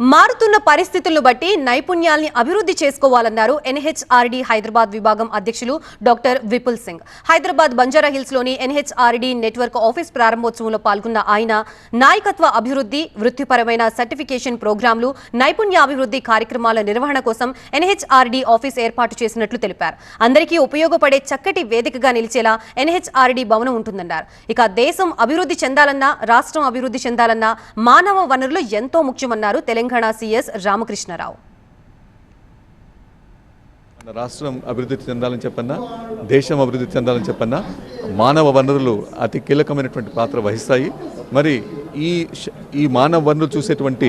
మారుతున్న పరిస్థితులను బట్టి నైపుణ్యాల్ని అభివృద్ధి చేసుకోవాలన్నారు ఎన్హెచ్ఆర్డి హైదరాబాద్ విభాగం అధ్యక్షులు డాక్టర్ విపుల్ సింగ్. హైదరాబాద్ బంజారా హిల్స్లోని ఎన్హెచ్ఆర్డి నెట్వర్క్ ఆఫీస్ ప్రారంభోత్సవంలో పాల్గొన్న ఆయన నాయకత్వ అభివృద్ధి వృత్తిపరమైన సర్టిఫికేషన్ ప్రోగ్రాంలు నైపుణ్యాభివృద్ధి కార్యక్రమాల నిర్వహణ కోసం ఎన్హెచ్ఆర్డి ఆఫీస్ ఏర్పాటు చేసినట్లు తెలిపారు. అందరికీ ఉపయోగపడే చక్కటి వేదికగా నిలిచేలా ఎన్హెచ్ఆర్డి భవనం ఉంటుందన్నారు. ఇక దేశం అభివృద్ధి చెందాలన్నా రాష్ట్రం అభివృద్ధి చెందాలన్నా మానవ వనరులు ఎంతో ముఖ్యమన్నారు తెలంగాణ సీఎస్ రామకృష్ణరావు. రాష్ట్రం అభివృద్ధి చెందాలని చెప్పన్నా దేశం అభివృద్ధి చెందాలని చెప్పన్నా మానవ వనరులు అతి కీలకమైనటువంటి పాత్ర వహిస్తాయి. మరి ఈ ఈ మానవ వనరులు చూసేటువంటి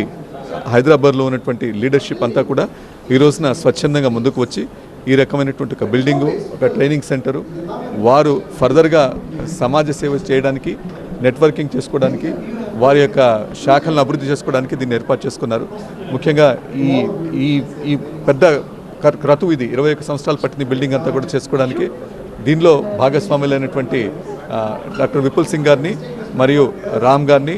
హైదరాబాద్లో ఉన్నటువంటి లీడర్షిప్ అంతా కూడా ఈ రోజున స్వచ్ఛందంగా ముందుకు వచ్చి ఈ రకమైనటువంటి ఒక బిల్డింగు ఒక ట్రైనింగ్ సెంటరు వారు ఫర్దర్గా సమాజ సేవ చేయడానికి నెట్వర్కింగ్ చేసుకోవడానికి వారి యొక్క శాఖలను అభివృద్ధి చేసుకోవడానికి దీన్ని ఏర్పాటు చేసుకున్నారు. ముఖ్యంగా ఈ ఈ ఈ పెద్ద క్రతువు ఇది. ఇరవై ఒక్క సంవత్సరాలు పట్టిన బిల్డింగ్ అంతా కూడా చేసుకోవడానికి. దీనిలో భాగస్వాములైనటువంటి డాక్టర్ విపుల్ సింగ్ గారిని మరియు రామ్ గారిని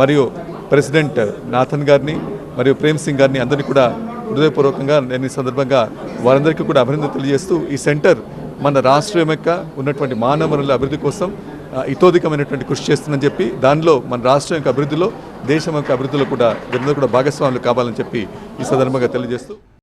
మరియు ప్రెసిడెంట్ నాథన్ గారిని మరియు ప్రేమ్ సింగ్ గారిని అందరినీ కూడా హృదయపూర్వకంగా నేను ఈ సందర్భంగా వారందరికీ కూడా అభినందన తెలియజేస్తూ ఈ సెంటర్ మన రాష్ట్రం యొక్క ఉన్నటువంటి మానవ వనరుల అభివృద్ధి కోసం ఇతోధికమైనటువంటి కృషి చేస్తుందని చెప్పి దానిలో మన రాష్ట్రం యొక్క అభివృద్ధిలో దేశం యొక్క అభివృద్ధిలో కూడా వీరందరూ కూడా భాగస్వాములు కావాలని చెప్పి ఈ సందర్భంగా తెలియజేస్తూ